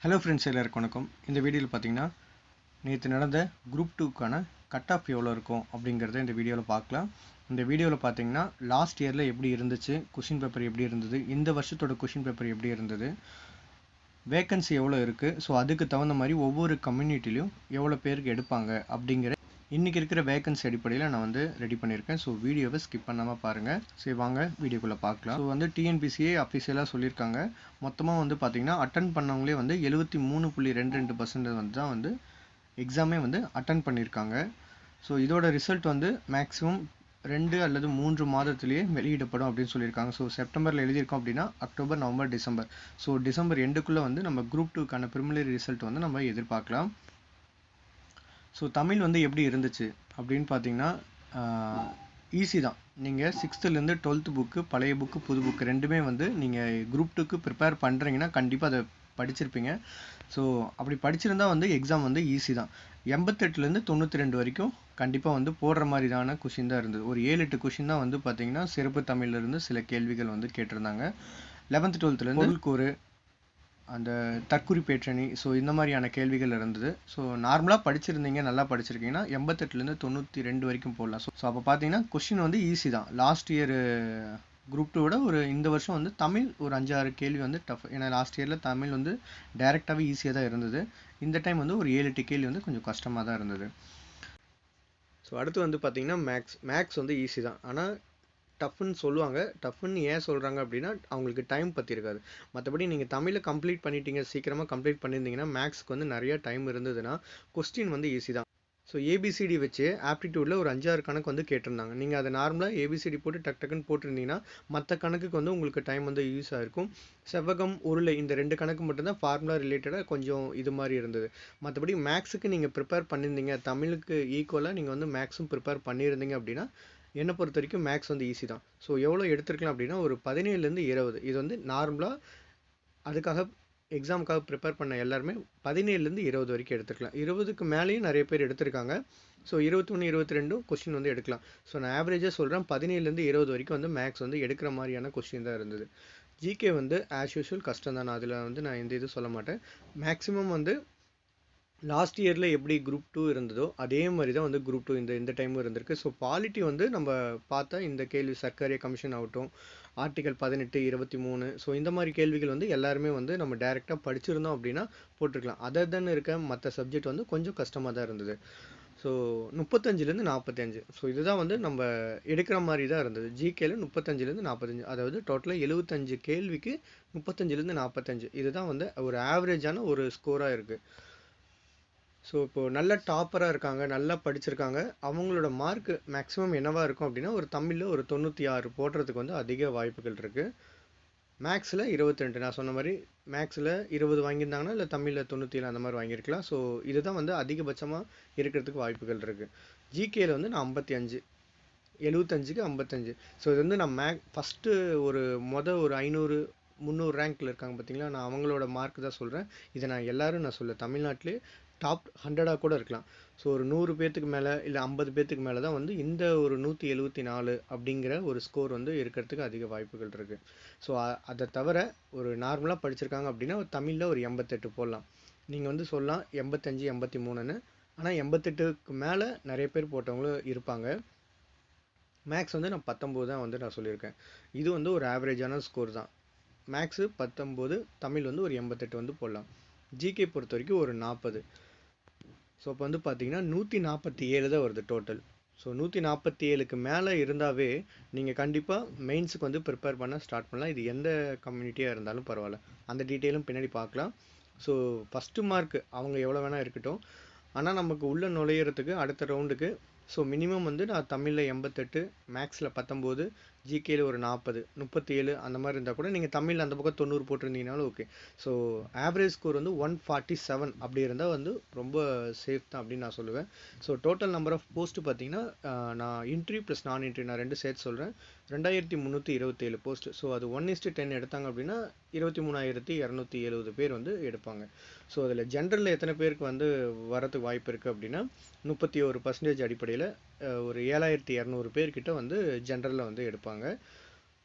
Hello friends எல்லாருக்கும் வணக்கம். இந்த வீடியோவில் பார்த்தீங்கன்னா நேற்று நடந்த குரூப் டூக்கான கட் ஆஃப் எவ்வளோ இருக்கும் அப்படிங்கிறத இந்த வீடியோவில் பார்க்கலாம் இந்த வீடியோவில் பார்த்தீங்கன்னா லாஸ்ட் இயரில் எப்படி இருந்துச்சு கொஷின் பேப்பர் எப்படி இருந்தது இந்த வருஷத்தோட கொஷின் பேப்பர் எப்படி இருந்தது வேக்கன்சி எவ்வளோ இருக்குது ஸோ அதுக்கு தகுந்த மாதிரி ஒவ்வொரு கம்யூனிட்டிலையும் எவ்வளோ பேருக்கு எடுப்பாங்க அப்படிங்கிற இன்றைக்கி இருக்கிற வேகன்சி அடிப்படையில் நான் வந்து ரெடி பண்ணியிருக்கேன். ஸோ வீடியோவை ஸ்கிப் பண்ணாமல் பாருங்கள் சரி வாங்க வீடியோக்குள்ளே பார்க்கலாம். ஸோ வந்து டிஎன்பிசிஏ அஃபிஷியலாக சொல்லியிருக்காங்க. மொத்தமாக வந்து பார்த்திங்கன்னா அட்டன் பண்ணவங்களே வந்து எழுபத்தி மூணு புள்ளி ரெண்டு ரெண்டு பர்சன்ட் வந்து தான் வந்து எக்ஸாமே வந்து அட்டன் பண்ணியிருக்காங்க. ஸோ இதோட ரிசல்ட் வந்து மேக்ஸிமம் ரெண்டு அல்லது மூன்று மாதத்திலேயே வெளியிடப்படும் அப்படின்னு சொல்லியிருக்காங்க. ஸோ செப்டம்பரில் எழுதியிருக்கோம் அப்படின்னா October November December so December எண்டுக்குள்ளே வந்து நம்ம குரூப் டூக்கான ப்ரிமிலரி ரிசல்ட் வந்து நம்ம எதிர்பார்க்கலாம். ஸோ தமிழ் வந்து எப்படி இருந்துச்சு அப்படின்னு பார்த்தீங்கன்னா ஈஸி தான். நீங்கள் சிக்ஸ்த்துலேருந்து டுவெல்த்து புக்கு பழைய புக்கு புது புக்கு ரெண்டுமே வந்து நீங்கள் குரூப் டூக்கு ப்ரிப்பேர் பண்ணுறீங்கன்னா கண்டிப்பாக அதை படிச்சிருப்பீங்க. ஸோ அப்படி படிச்சிருந்தா வந்து எக்ஸாம் வந்து ஈஸி தான். எண்பத்தெட்டுலேருந்து தொண்ணூற்றி ரெண்டு வரைக்கும் கண்டிப்பாக வந்து போடுற மாதிரிதான கொஷின் தான் இருந்தது. ஒரு ஏழு எட்டு கொஷின் தான் வந்து பார்த்தீங்கன்னா சிறப்பு தமிழ்லேருந்து சில கேள்விகள் வந்து கேட்டிருந்தாங்க. லெவன்த்து டுவெல்த்துலேருந்து பொருள்கூறு அந்த தற்குறி பேற்றணி ஸோ இந்த மாதிரியான கேள்விகள் இருந்தது. ஸோ நார்மலாக படிச்சிருந்தீங்க நல்லா படிச்சிருக்கீங்கன்னா எண்பத்தெட்டுலேருந்து தொண்ணூற்றி ரெண்டு வரைக்கும் போடலாம். ஸோ அப்போ பார்த்தீங்கன்னா கொஷின் வந்து ஈஸி தான். லாஸ்ட் இயர் குரூப் டூவோட ஒரு இந்த வருஷம் வந்து தமிழ் ஒரு அஞ்சாறு கேள்வி வந்து டஃப் ஏன்னா லாஸ்ட் இயரில் தமிழ் வந்து டைரெக்டாகவே ஈஸியாக தான் இருந்தது. இந்த டைம் வந்து ஒரு ஏழு எட்டு கேள்வி வந்து கொஞ்சம் கஷ்டமாக தான் இருந்தது. ஸோ அடுத்து வந்து பார்த்தீங்கன்னா மேக்ஸ் மேக்ஸ் வந்து ஈஸி தான். ஆனால் டஃப்னு சொல்லுவாங்க. டஃப்னு ஏன் சொல்கிறாங்க அப்படின்னா அவங்களுக்கு டைம் பற்றி இருக்காது மற்றபடி நீங்கள் தமிழை கம்ப்ளீட் பண்ணிட்டீங்க சீக்கிரமாக கம்ப்ளீட் பண்ணியிருந்தீங்கன்னா மேக்ஸ்க்கு வந்து நிறைய டைம் இருந்ததுன்னா கொஸ்டின் வந்து ஈஸி தான். ஸோ ஏபிசிடி வச்சு ஆப்டிடியூடில் ஒரு அஞ்சாறு கணக்கு வந்து கேட்டிருந்தாங்க. நீங்கள் அதை நார்மலாக ஏபிசிடி போட்டு டக் டக்குன்னு போட்டிருந்தீங்கன்னா மற்ற கணக்குக்கு வந்து உங்களுக்கு டைம் வந்து யூஸ் ஆகிருக்கும் செவ்வகம் உருளை இந்த ரெண்டு கணக்கு மட்டும்தான் ஃபார்முலா ரிலேட்டடாக கொஞ்சம் இது மாதிரி இருந்தது. மற்றபடி மேக்ஸுக்கு நீங்கள் ப்ரிப்பேர் பண்ணியிருந்தீங்க தமிழுக்கு ஈக்குவலாக நீங்கள் வந்து மேக்ஸும் ப்ரிப்பேர் பண்ணியிருந்தீங்க அப்படின்னா என்னை பொறுத்த வரைக்கும் மேக்ஸ் வந்து ஈஸி தான். ஸோ எவ்வளோ எடுத்துருக்கலாம் அப்படின்னா ஒரு பதினேழுலேருந்து இருபது. இது வந்து நார்மலாக அதுக்காக எக்ஸாமுக்காக ப்ரிப்பேர் பண்ண எல்லாருமே பதினேழுலேருந்து இருபது வரைக்கும் எடுத்துக்கலாம் இருபதுக்கு மேலேயும் நிறைய பேர் எடுத்திருக்காங்க. ஸோ இருபத்தொன்று இருபத்தி ரெண்டும் கொஸ்டின் வந்து எடுக்கலாம். ஸோ நான் ஆவரேஜாக சொல்கிறேன் பதினேழுலேருந்து இருபது வரைக்கும் வந்து மேக்ஸ் வந்து எடுக்கிற மாதிரியான கொஸ்டின் தான் இருந்தது. ஜிகே வந்து ஆஸ் யூஷுவல் கஷ்டம் தான் நான் அதில் வந்து நான் எந்த இதுவும் சொல்ல மாட்டேன். மேக்ஸிமம் வந்து லாஸ்ட் இயரில் எப்படி குரூப் டூ இருந்ததோ அதே மாதிரி தான் வந்து குரூப் டூ இந்த இந்த டைமும் இருந்திருக்கு. ஸோ குவாலிட்டி வந்து நம்ம பார்த்தா இந்த கேள்வி சர்க்காரிய கமிஷன் ஆகட்டும் ஆர்டிகல் பதினெட்டு இருபத்தி மூணு ஸோ இந்த மாதிரி கேள்விகள் வந்து எல்லாருமே வந்து நம்ம டைரெக்டாக படிச்சிருந்தோம் அப்படின்னா போட்டிருக்கலாம். அதர் தென் இருக்க மற்ற சப்ஜெக்ட் வந்து கொஞ்சம் கஷ்டமாக தான் இருந்தது. ஸோ முப்பத்தஞ்சுலேருந்து நாற்பத்தஞ்சு ஸோ இதுதான் வந்து நம்ம எடுக்கிற மாதிரி தான் இருந்தது ஜிகேல முப்பத்தஞ்சுலேருந்து நாற்பத்தஞ்சு அதாவது டோட்டலாக எழுபத்தஞ்சு கேள்விக்கு முப்பத்தஞ்சுலேருந்து நாற்பத்தஞ்சு இதுதான் வந்து ஒரு ஆவரேஜான ஒரு ஸ்கோராக இருக்குது ஸோ இப்போது நல்ல டாப்பராக இருக்காங்க நல்லா படிச்சிருக்காங்க. அவங்களோட மார்க் மேக்ஸிமம் என்னவாக இருக்கும் அப்படின்னா ஒரு தமிழில் ஒரு தொண்ணூற்றி ஆறு போடுறதுக்கு வந்து அதிக வாய்ப்புகள் இருக்குது மேக்ஸில் இருபத்தி ரெண்டு. நான் சொன்ன மாதிரி மேக்ஸில் இருபது வாங்கியிருந்தாங்கன்னா இல்லை தமிழில் தொண்ணூற்றி ஏழு அந்த மாதிரி வாங்கியிருக்கலாம். ஸோ இதுதான் வந்து அதிகபட்சமாக இருக்கிறதுக்கு வாய்ப்புகள் இருக்குது ஜிகேயில் வந்து நான் ஐம்பத்தி அஞ்சு. எழுபத்தஞ்சுக்கு ஐம்பத்தஞ்சு ஸோ இது வந்து நான் மேக் ஃபஸ்ட்டு ஒரு மொதல் ஒரு ஐநூறு முந்நூறு ரேங்க்கில் இருக்காங்க பார்த்தீங்களா நான் அவங்களோட மார்க் தான் சொல்கிறேன் இதை நான் எல்லோரும் நான் சொல்ல தமிழ்நாட்டிலே டாப் ஹண்ட்ரடாக கூட இருக்கலாம். ஸோ ஒரு நூறு பேர்த்துக்கு மேலே இல்லை ஐம்பது பேர்த்துக்கு மேலே தான் வந்து இந்த ஒரு நூற்றி எழுபத்தி நாலு அப்படிங்கிற ஒரு ஸ்கோர் வந்து இருக்கிறதுக்கு அதிக வாய்ப்புகள் இருக்குது ஸோ அதை தவிர ஒரு நார்மலாக படிச்சிருக்காங்க அப்படின்னா தமிழில் ஒரு எண்பத்தெட்டு போடலாம். நீங்கள் வந்து சொல்லலாம் எண்பத்தஞ்சு எண்பத்தி மூணுன்னு. ஆனால் எண்பத்தெட்டுக்கு மேலே நிறைய பேர் போட்டவங்களும் இருப்பாங்க. மேக்ஸ் வந்து நான் பத்தொம்போது தான் வந்து நான் சொல்லியிருக்கேன். இது வந்து ஒரு ஆவரேஜான ஸ்கோர் தான். மேக்ஸு பத்தொம்போது தமிழ் வந்து ஒரு எண்பத்தெட்டு வந்து போடலாம். ஜிகே பொறுத்த வரைக்கும் ஒரு நாற்பது ஸோ இப்போ வந்து பார்த்தீங்கன்னா நூற்றி நாற்பத்தி ஏழு தான் வருது டோட்டல் ஸோ நூற்றி நாற்பத்தி ஏழுக்கு மேலே இருந்தாவே நீங்கள் கண்டிப்பாக மெயின்ஸுக்கு வந்து ப்ரிப்பேர் பண்ண ஸ்டார்ட் பண்ணலாம். இது எந்த கம்யூனிட்டியாக இருந்தாலும் பரவாயில்ல. அந்த டீட்டெயிலும் பின்னாடி பார்க்கலாம். ஸோ ஃபஸ்ட்டு மார்க் அவங்க எவ்வளோ வேணால் இருக்கட்டும். ஆனால் நமக்கு உள்ளே நுழையிறதுக்கு அடுத்த ரவுண்டுக்கு ஸோ மினிமம் வந்து நான் தமிழில் எண்பத்தெட்டு மேக்ஸில் பத்தொம்போது ஜிகேயில் ஒரு நாற்பது முப்பத்தி ஏழு அந்த மாதிரி இருந்தால் கூட நீங்கள் தமிழில் அந்த பக்கம் தொண்ணூறு போட்டிருந்தீங்கனாலும் ஓகே ஸோ ஆவரேஜ் ஸ்கோர் வந்து ஒன் ஃபார்ட்டி செவன் அப்படி இருந்தால் வந்து ரொம்ப சேஃப் தான் அப்படின்னு நான் சொல்லுவேன். So total number of post பார்த்தீங்கன்னா நான் இன்ட்ரி ப்ளஸ் நான் இன்ட்ரி நான் ரெண்டு சேர்த்து சொல்கிறேன் ரெண்டாயிரத்தி முந்நூற்றி இருபத்தேழு போஸ்ட் ஸோ அது ஒன் இஸ்ட்டு டென் எடுத்தாங்க அப்படின்னா இருபத்தி மூணாயிரத்தி இரநூத்தி எழுபது பேர் வந்து எடுப்பாங்க. ஸோ அதில் ஜென்ரலில் எத்தனை பேருக்கு வந்து வரதுக்கு வாய்ப்பு இருக்குது அப்படின்னா முப்பத்தி ஒரு பர்சன்டேஜ் அடிப்படையில் ஒரு ஏழாயிரத்தி இரநூறு பேர்கிட்ட வந்து ஜென்ரலில் வந்து எடுப்பாங்க.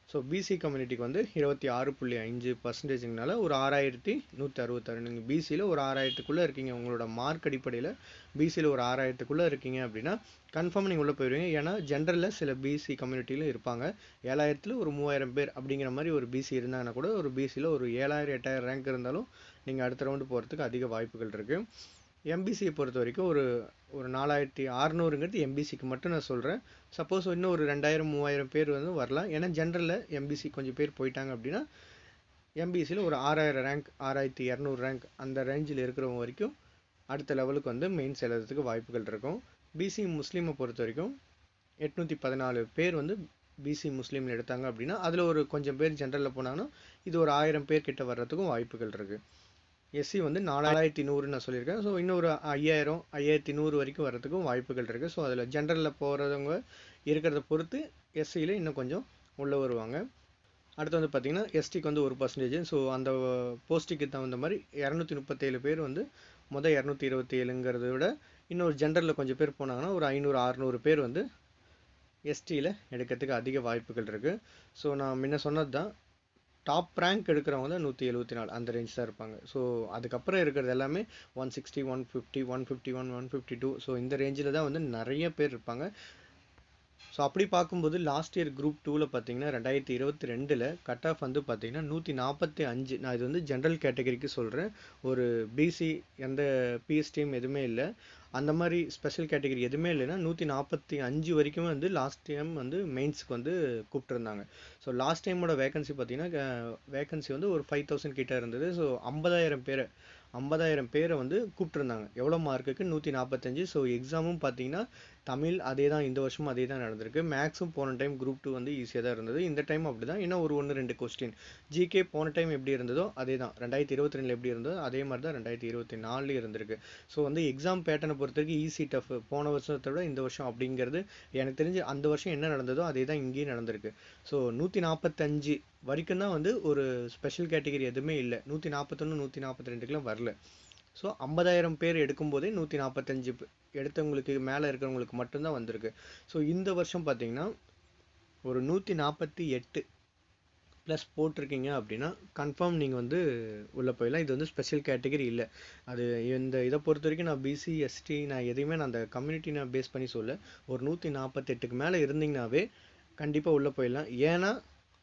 ஸோ பிசி கம்யூனிட்டிக்கு வந்து இருபத்தி ஆறு புள்ளி அஞ்சு பர்சன்டேஜுங்கனால ஒரு ஆறாயிரத்தி நூற்றி அறுபத்தாறு. நீங்கள் பிசியில் ஒரு ஆறாயிரத்துக்குள்ளே இருக்கீங்க உங்களோட மார்க் அடிப்படையில் பிசியில் ஒரு ஆறாயிரத்துக்குள்ளே இருக்கீங்க அப்படின்னா கன்ஃபார்ம் நீங்கள் உள்ளே போயிடுவீங்க ஏன்னா ஜென்ரலில் சில பிசி கம்யூனிட்டியிலும் இருப்பாங்க. ஏழாயிரத்தில் ஒரு மூவாயிரம் பேர் அப்படிங்கிற மாதிரி ஒரு பிசி இருந்தாங்கன்னா கூட ஒரு பிசியில் ஒரு ஏழாயிரம் எட்டாயிரம் ரேங்க் இருந்தாலும் நீங்கள் அடுத்த ரவுண்டு போகிறதுக்கு அதிக வாய்ப்புகள் இருக்குது எம்பிசியை பொறுத்த வரைக்கும் ஒரு ஒரு நாலாயிரத்தி அறநூறுங்கிறது எம்பிசிக்கு மட்டும் நான் சொல்கிறேன் சப்போஸ் இன்னும் ஒரு ரெண்டாயிரம் மூவாயிரம் பேர் வந்து வரலாம். ஏன்னா ஜென்ரலில் எம்பிசி கொஞ்சம் பேர் போயிட்டாங்க அப்படின்னா எம்பிசியில் ஒரு ஆறாயிரம் ரேங்க் ஆறாயிரத்தி இரநூறு ரேங்க் அந்த ரேஞ்சில் இருக்கிறவங்க வரைக்கும் அடுத்த லெவலுக்கு வந்து மெயின்ஸ் எழுதுறதுக்கு வாய்ப்புகள் இருக்கும். பிசி முஸ்லீமை பொறுத்த வரைக்கும் எட்நூற்றி பதினாலு பேர் வந்து பிசி முஸ்லீமில் எடுத்தாங்க அப்படின்னா அதில் ஒரு கொஞ்சம் பேர் ஜென்ரலில் போனாங்கன்னா இது ஒரு ஆயிரம் பேர் கிட்ட வர்றதுக்கும் வாய்ப்புகள் இருக்குது எஸ்சி வந்து நாலாயிரத்தி நூறு நான் சொல்லியிருக்கேன். ஸோ இன்னொரு ஐயாயிரம் ஐயாயிரத்தி நூறு வரைக்கும் வரதுக்கும் வாய்ப்புகள் இருக்குது ஸோ அதில் ஜென்ரலில் போகிறவங்க இருக்கிறத பொறுத்து எஸ்சியில் இன்னும் கொஞ்சம் உள்ளே வருவாங்க. அடுத்து வந்து பார்த்திங்கன்னா எஸ்டிக்கு வந்து ஒரு பர்சன்டேஜ் ஸோ அந்த போஸ்ட்டுக்கு தகுந்த மாதிரி இரநூத்தி முப்பத்தேழு பேர் வந்து மொதல் இரநூத்தி இருபத்தி ஏழுங்கிறத விட இன்னொரு ஜென்ரலில் கொஞ்சம் பேர் போனாங்கன்னா ஒரு ஐநூறு அறநூறு பேர் வந்து எஸ்டியில் எடுக்கிறதுக்கு அதிக வாய்ப்புகள் இருக்குது ஸோ நான் முன்ன சொன்னது தான் டாப் ரேங்க் எடுக்கிறவங்க தான் நூற்றி எழுபத்தி நாலு அந்த ரேஞ்ச் தான் இருப்பாங்க. ஸோ அதுக்கப்புறம் இருக்கிறது எல்லாமே one sixty one fifty one fifty one one fifty two so இந்த ரேஞ்சில் தான் வந்து நிறைய பேர் இருப்பாங்க. ஸோ அப்படி பார்க்கும்போது லாஸ்ட் இயர் குரூப் டூவில் பார்த்தீங்கன்னா ரெண்டாயிரத்தி இருபத்தி ரெண்டில் கட் ஆஃப் வந்து பார்த்தீங்கன்னா நூற்றி நாற்பத்தி அஞ்சு. நான் இது வந்து ஜென்ரல் கேட்டகரிக்கு சொல்கிறேன் ஒரு பிசி எந்த பிஎஸ்டிஎம் எதுவுமே இல்லை. அந்த மாதிரி ஸ்பெஷல் கேட்டகரி எதுவுமே இல்லைன்னா நூற்றி நாற்பத்தி அஞ்சு வரைக்கும் வந்து லாஸ்ட் டைம் வந்து மெயின்ஸுக்கு வந்து கூப்பிட்டுருந்தாங்க. ஸோ லாஸ்ட் டைமோட வேகன்சி பார்த்தீங்கன்னா வேகன்சி வந்து ஒரு ஃபைவ் தௌசண்ட் கிட்ட இருந்தது. ஸோ ஐம்பதாயிரம் பேரை ஐம்பதாயிரம் பேரை வந்து கூப்பிட்டுருந்தாங்க. எவ்வளோ மார்க்குக்கு நூற்றி நாற்பத்தஞ்சு ஸோ எக்ஸாமும் பார்த்தீங்கன்னா தமிழ் அதே தான் இந்த வருஷமும் அதே தான் நடந்திருக்கு. மேக்ஸும் போன டைம் குரூப் டூ வந்து ஈஸியாக தான் இருந்தது. இந்த டைம் அப்படி தான் இன்னும் ஒரு ஒன்று ரெண்டு கொஸ்டின் ஜிகே போன டைம் எப்படி இருந்ததோ அதே தான் ரெண்டாயிரத்தி இருபத்தி ரெண்டில் எப்படி இருந்ததோ அதே மாதிரி தான் ரெண்டாயிரத்தி இருபத்தி நாலுலேயும் இருந்திருக்கு. ஸோ வந்து எக்ஸாம் பேட்டர்னை பொறுத்த வரைக்கும் ஈஸி டஃப் போன வருஷத்தை விட இந்த வருஷம் அப்படிங்கிறது எனக்கு தெரிஞ்சு அந்த வருஷம் என்ன நடந்ததோ அதே தான் இங்கேயும் நடந்திருக்கு. ஸோ நூற்றி நாற்பத்தஞ்சு வரைக்கும் தான் வந்து ஒரு ஸ்பெஷல் கேட்டகரி எதுவுமே இல்லை. நூற்றி நாற்பத்தொன்று நூற்றி நாற்பத்தி ரெண்டுக்கெலாம் வரல. ஸோ ஐம்பதாயிரம் பேர் எடுக்கும்போதே நூற்றி நாற்பத்தஞ்சு எடுத்தவங்களுக்கு மேலே இருக்கிறவங்களுக்கு மட்டும்தான் வந்திருக்கு. ஸோ இந்த வருஷம் பார்த்தீங்கன்னா ஒரு நூற்றி நாற்பத்தி எட்டு ப்ளஸ் போட்டிருக்கீங்க அப்படின்னா கன்ஃபார்ம் நீங்கள் வந்து உள்ளே போயிடலாம். இது வந்து ஸ்பெஷல் கேட்டகரி இல்லை. அது இந்த இதை பொறுத்த வரைக்கும் நான் பிசி எஸ்டி நான் எதையுமே நான் அந்த கம்யூனிட்டி நான் பேஸ் பண்ணி சொல்ல ஒரு நூற்றி நாற்பத்தெட்டுக்கு மேலே இருந்தீங்கனாவே கண்டிப்பாக உள்ளே போயிடலாம். ஏன்னா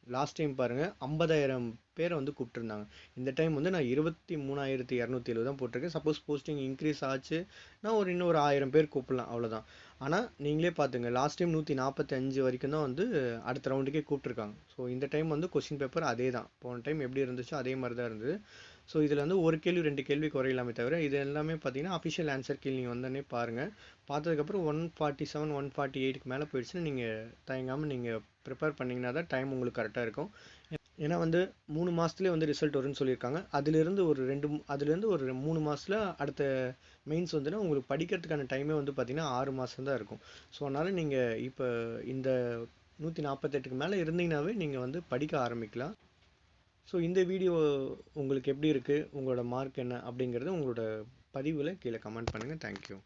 லாஸ்ட் டைம் பாருங்கள் ஐம்பதாயிரம் பேர் வந்து கூப்பிட்டுருந்தாங்க. இந்த டைம் வந்து நான் இருபத்தி மூணாயிரத்தி இரநூத்தி எழுபது தான் போட்டிருக்கேன். சப்போஸ் போஸ்டிங் இன்க்ரீஸ் ஆச்சு நான் ஒரு இன்னும் ஒரு ஆயிரம் பேர் கூப்பிடலாம் அவ்வளோதான் ஆனால் நீங்களே பார்த்துங்க லாஸ்ட் டைம் நூற்றி நாற்பத்தி அஞ்சு வரைக்கும் தான் வந்து அடுத்த ரவுண்டுக்கே கூப்பிட்ருக்காங்க ஸோ இந்த டைம் வந்து கொஸ்டின் பேப்பர் அதே தான். போன டைம் எப்படி இருந்துச்சோ அதே மாதிரி தான் இருந்தது. ஸோ இதில் வந்து ஒரு கேள்வி ரெண்டு கேள்வி குறையலாமே தவிர இது எல்லாமே பார்த்தீங்கன்னா அஃபிஷியல் ஆன்சர் கீழ் நீங்கள் வந்தோடனே பாருங்கள் பார்த்ததுக்கப்புறம் one forty seven one forty எயிட்டுக்கு மேலே போயிடுச்சுன்னா நீங்கள் தயங்காமல் நீங்கள் ப்ரிப்பேர் பண்ணிங்கன்னா தான் டைம் உங்களுக்கு கரெக்டாக இருக்கும். ஏன்னா வந்து மூணு மாதத்துலேயே வந்து ரிசல்ட் வரும்னு சொல்லியிருக்காங்க. அதுலேருந்து ஒரு ரெண்டு அதுலேருந்து ஒரு மூணு மாதத்தில் அடுத்த மெயின்ஸ் வந்துன்னா உங்களுக்கு படிக்கிறதுக்கான டைமே வந்து பார்த்திங்கன்னா ஆறு மாதம் தான் இருக்கும். ஸோ அதனால் நீங்கள் இப்போ இந்த நூற்றி நாற்பத்தெட்டுக்கு மேலே இருந்தீங்கனாவே நீங்கள் வந்து படிக்க ஆரம்பிக்கலாம். ஸோ இந்த வீடியோ உங்களுக்கு எப்படி இருக்குது உங்களோட மார்க் என்ன? அப்படிங்கிறது உங்களோட பதிவில் கீழே கமெண்ட் பண்ணுங்கள் தேங்க்யூ